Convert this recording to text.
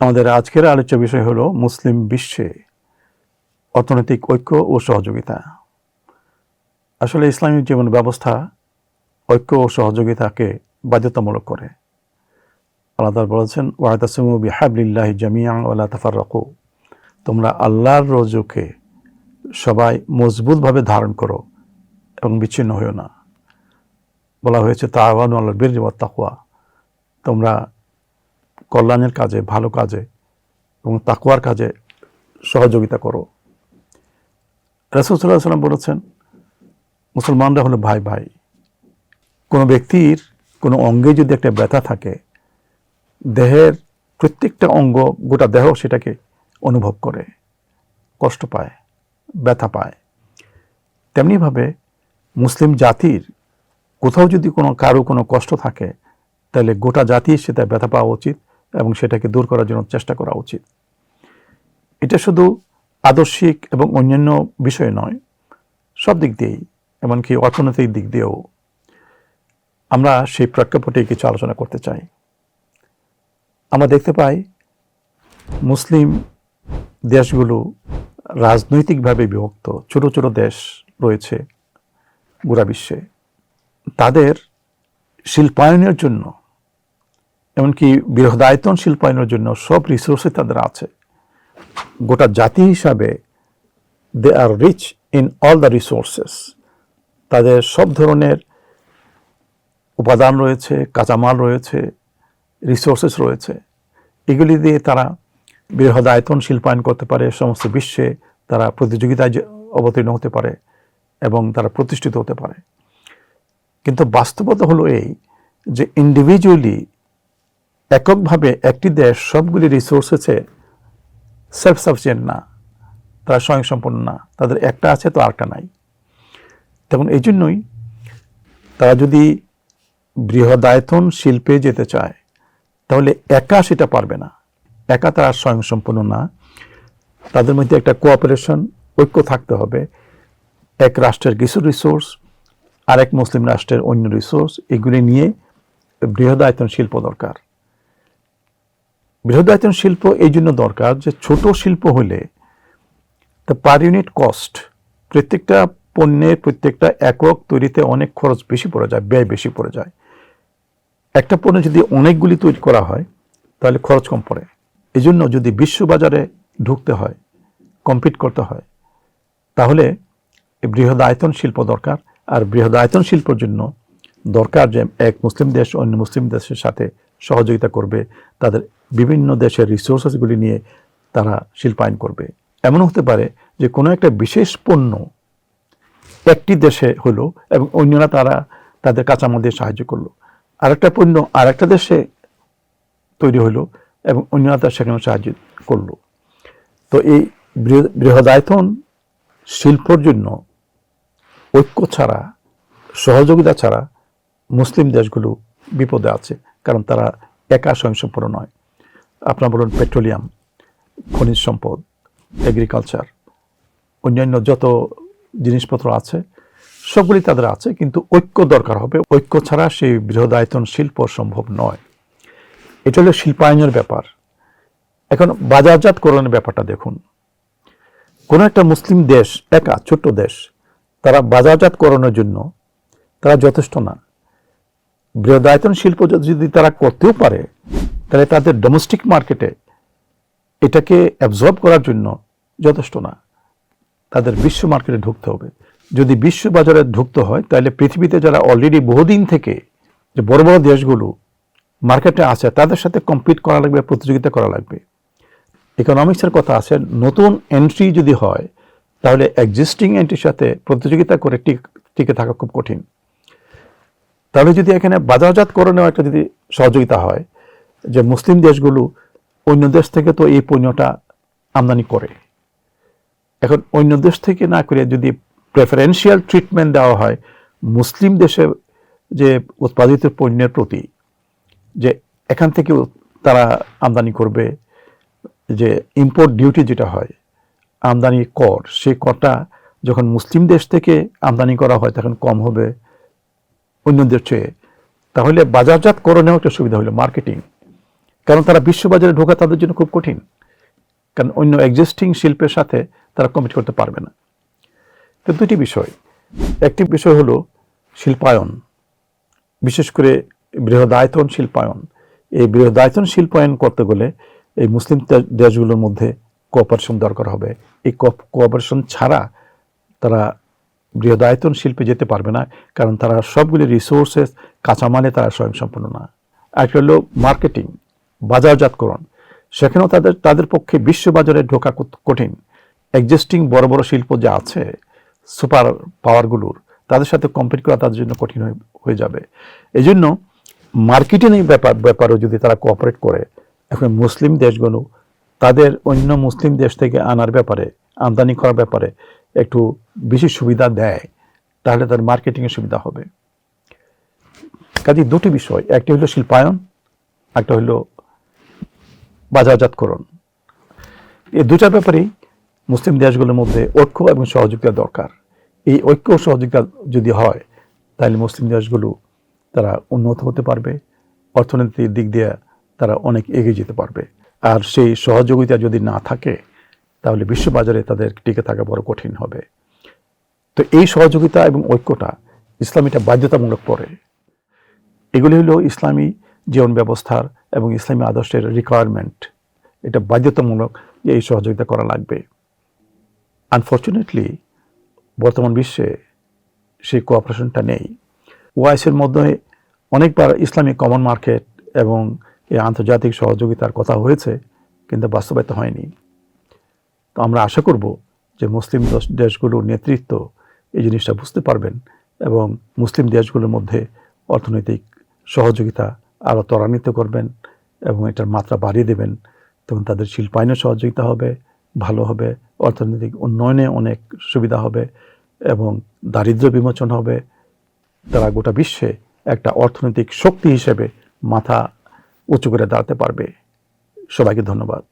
আমাদের আজকের আলোচ্য বিষয় হলো মুসলিম বিশ্বে অর্থনৈতিক ঐক্য ও সহযোগিতা। আসলে ইসলামিক জীবন ব্যবস্থা ঐক্য ও সহযোগিতাকে বাধ্যতামূলক করে। আল্লাহ বলেছেন ওয়াদাসমু বিহাবলিল্লাহি জামিয়ান তাফার তাফাররাকু। তোমরা আল্লাহর রজুকে সবাই মজবুতভাবে ধারণ করো এবং বিচ্ছিন্ন হইও না। বলা হয়েছে, তাওয়ানু আল্লাহ বীর তাকুয়া তোমরা কল্যাণের কাজে, ভালো কাজে এবং তাকুয়ার কাজে সহযোগিতা করো। রাসুল সাল্লাম বলেছেন, মুসলমানরা হলো ভাই ভাই। কোনো ব্যক্তির কোনো অঙ্গে যদি একটা ব্যথা থাকে, দেহের প্রত্যেকটা অঙ্গ, গোটা দেহ সেটাকে অনুভব করে, কষ্ট পায়, ব্যথা পায়। তেমনিভাবে মুসলিম জাতির কোথাও যদি কোনো কারও কোনো কষ্ট থাকে, তাহলে গোটা জাতি সেটা ব্যথা পাওয়া উচিত। এবং সেটাকে দূর করার জন্য চেষ্টা করা উচিত। এটা শুধু আদর্শিক এবং অন্যান্য বিষয় নয়, সব দিক দিয়েই, এমনকি অর্থনৈতিক দিক দিয়েও আমরা সেই প্রেক্ষাপটে কিছু আলোচনা করতে চাই। আমরা দেখতে পাই মুসলিম দেশগুলো রাজনৈতিকভাবে বিভক্ত। ছোট ছোট দেশ রয়েছে গোড়া বিশ্বে। তাদের শিল্পায়নের জন্য এমনকি বৃহদায়তন শিল্পায়নের জন্য সব রিসোর্সে তাদের আছে। গোটা জাতি হিসাবে they are rich in all the resources তাদের সব ধরনের উপাদান রয়েছে, কাঁচামাল রয়েছে রিসোর্সেস রয়েছে। এগুলি দিয়ে তারা বৃহদায়তন শিল্পায়ন করতে পারে, সমস্ত বিশ্বে তারা প্রতিযোগিতায় অবতীর্ণ হতে পারে এবং তারা প্রতিষ্ঠিত হতে পারে। কিন্তু বাস্তবতা হলো এই যে ইন্ডিভিজুয়ালি এককভাবে একটি দেশ সবগুলি রিসোর্স রিসোর্সেসে সেলফ সাফিসিয়েন্ট না, তারা স্বয়ংসম্পন্ন না, তাদের একটা আছে তো আরেকটা নাই। তখন এই জন্যই তারা যদি বৃহদায়তন শিল্পে যেতে চায়, তাহলে একা সেটা পারবে না। একা তারা স্বয়ংসম্পন্ন না। তাদের মধ্যে একটা কোঅপারেশন ঐক্য থাকতে হবে। এক রাষ্ট্রের কিছু রিসোর্স আরেক মুসলিম রাষ্ট্রের অন্য রিসোর্স এগুলি নিয়ে বৃহদায়তন শিল্প দরকার। বৃহদায়তন শিল্প এই জন্য দরকার যে ছোট শিল্প হলে দ্য পার ইউনিট কস্ট প্রত্যেকটা পণ্যের প্রত্যেকটা একক তৈরিতে অনেক খরচ বেশি পড়ে যায়, ব্যয় বেশি পড়ে যায়। একটা পণ্য যদি অনেকগুলি তৈরি করা হয়, তাহলে খরচ কম পড়ে। এই জন্য যদি বিশ্ববাজারে ঢুকতে হয় কম্পিট করতে হয়, তাহলে বৃহদায়তন শিল্প দরকার। আর বৃহদায়তন শিল্পর জন্য দরকার যে এক মুসলিম দেশ অন্য মুসলিম দেশের সাথে সহযোগিতা করবে, তাদের বিভিন্ন দেশের রিসোর্সেসগুলি নিয়ে তারা শিল্পায়ন করবে। এমন হতে পারে যে কোনো একটা বিশেষ পণ্য একটি দেশে হলো এবং অন্যরা তারা তাদের কাঁচামাল দিয়ে সাহায্য করল। আরেকটা পণ্য আরেকটা দেশে তৈরি হলো এবং অন্যরা তার সেখানে সাহায্য করল। তো এই বৃহ- বৃহদায়তন শিল্পর জন্য ঐক্য ছাড়া, সহযোগিতা ছাড়া মুসলিম দেশগুলো বিপদে আছে, কারণ তারা একা স্বয়ংসম্পূর্ণ নয়। আপনার বলুন পেট্রোলিয়াম, খনিজ সম্পদ এগ্রিকালচার অন্যান্য যত জিনিসপত্র আছে, সবগুলি তাদের আছে, কিন্তু ঐক্য দরকার হবে। ঐক্য ছাড়া সেই বৃহদায়তন শিল্প সম্ভব নয়। এটা হলো শিল্পায়নের ব্যাপার। এখন বাজারজাতকরণের ব্যাপারটা দেখুন। কোনো একটা মুসলিম দেশ, একা, ছোট্ট দেশ, তারা বাজারজাতকরণের জন্য তারা যথেষ্ট না। বৃহদায়তন শিল্প যদি তারা করতেও পারে তাহলে তাদের ডোমেস্টিক মার্কেটে এটাকে অ্যাবজর্ব করার জন্য যথেষ্ট না। তাদের বিশ্ব মার্কেটে ঢুকতে হবে। যদি বিশ্ব বাজারে ঢুকতে হয়, তাহলে পৃথিবীতে যারা অলরেডি বহুদিন থেকে যে বড় বড় দেশগুলো মার্কেটে আছে, তাদের সাথে কম্পিট করা লাগবে, প্রতিযোগিতা করা লাগবে। ইকোনমিক্সের কথা আছে, নতুন এন্ট্রি যদি হয়, তাহলে এক্সিস্টিং এন্ট্রির সাথে প্রতিযোগিতা করে টিক- থাকা খুব কঠিন। তাহলে যদি এখানে বাজারজাতকরণেও একটা যদি সহযোগিতা হয় যে মুসলিম দেশগুলো অন্য দেশ থেকে তো এই পণ্যটা আমদানি করে। এখন অন্য দেশ থেকে না করে যদি প্রেফারেন্সিয়াল ট্রিটমেন্ট দেওয়া হয়, মুসলিম দেশে যে উৎপাদিত পণ্যের প্রতি, যে এখান থেকে তারা আমদানি করবে, যে ইম্পোর্ট ডিউটি যেটা হয়, আমদানি কর সেই করটা যখন মুসলিম দেশ থেকে আমদানি করা হয় তখন কম হবে অন্যদের চেয়ে তাহলে বাজারজাতকরণেও একটা সুবিধা হলো মার্কেটিং কারণ তারা বিশ্ববাজারে ঢোকা তাদের জন্য খুব কঠিন। কারণ অন্য এক্সিস্টিং শিল্পের সাথে তারা কমিট করতে পারবে না। তো দুটি বিষয়। একটি বিষয় হলো শিল্পায়ন। বিশেষ করে বৃহদায়তন শিল্পায়ন। এই বৃহদায়তন শিল্পায়ন করতে গেলে এই মুসলিম দেশগুলোর মধ্যে কোঅপারেশন দরকার হবে। এই কোঅপারেশন ছাড়া তারা বৃহদায়তন শিল্পে যেতে পারবে না, কারণ তারা সবগুলি রিসোর্সেস কাঁচামালে তারা স্বয়ংসম্পূর্ণ না। একটা হলো মার্কেটিং বাজারজাতকরণ। সেখানেও তাদের তাদের পক্ষে বিশ্ববাজারে ঢোকা কঠিন। এক্সিস্টিং বড় বড় শিল্প যা আছে সুপার পাওয়ারগুলোর তাদের সাথে কম্পিট করা তাদের জন্য কঠিন হয়ে- যাবে। এই জন্য মার্কেটিং ব্যাপার ব্যাপারেও যদি তারা কোঅপারেট করে, এখন মুসলিম দেশগুলো, তাদের অন্য মুসলিম দেশ থেকে আনার ব্যাপারে, আমদানি করার ব্যাপারে একটু বেশি সুবিধা দেয়, তাহলে তার মার্কেটিংয়ের সুবিধা হবে। কাজে দুটি বিষয়, একটি হলো শিল্পায়ন একটা হলো বাজারজাতকরণ এই দুটার ব্যাপারেই মুসলিম দেশগুলোর মধ্যে ঐক্য এবং সহযোগিতা দরকার। এই ঐক্য সহযোগিতা যদি হয়, তাহলে মুসলিম দেশগুলো তারা উন্নত হতে পারবে। অর্থনীতির দিক দিয়ে তারা অনেক এগিয়ে যেতে পারবে। আর সেই সহযোগিতা যদি না থাকে, তাহলে বিশ্ববাজারে তাদের টিকে থাকা বড় কঠিন হবে। তো এই সহযোগিতা এবং ঐক্যটা ইসলামীটা বাধ্যতামূলক পড়ে এগুলি হলো ইসলামী জীবন ব্যবস্থার এবং ইসলামী আদর্শের রিকোয়ারমেন্ট এটা বাধ্যতামূলক যে এই সহযোগিতা করা লাগবে। আনফর্চুনেটলি বর্তমান বিশ্বে সেই কোঅপারেশনটা নেই। ওআইসের মধ্যে অনেকবার ইসলামী কমন মার্কেট এবং এই আন্তর্জাতিক সহযোগিতার কথা হয়েছে, কিন্তু বাস্তবায়িত হয়নি। তো আমরা আশা করব যে মুসলিম দেশগুলোর নেতৃত্ব এই জিনিসটা বুঝতে পারবেন এবং মুসলিম দেশগুলোর মধ্যে অর্থনৈতিক সহযোগিতা আরও ত্বরান্বিত করবেন এবং এটার মাত্রা বাড়িয়ে দেবেন, তখন তাদের শিল্পায়নে সহযোগিতা হবে, ভালো হবে, অর্থনৈতিক উন্নয়নে অনেক সুবিধা হবে এবং দারিদ্র বিমোচন হবে। তারা গোটা বিশ্বে একটা অর্থনৈতিক শক্তি হিসেবে মাথা উঁচু করে দাঁড়াতে পারবে। সবাইকে ধন্যবাদ।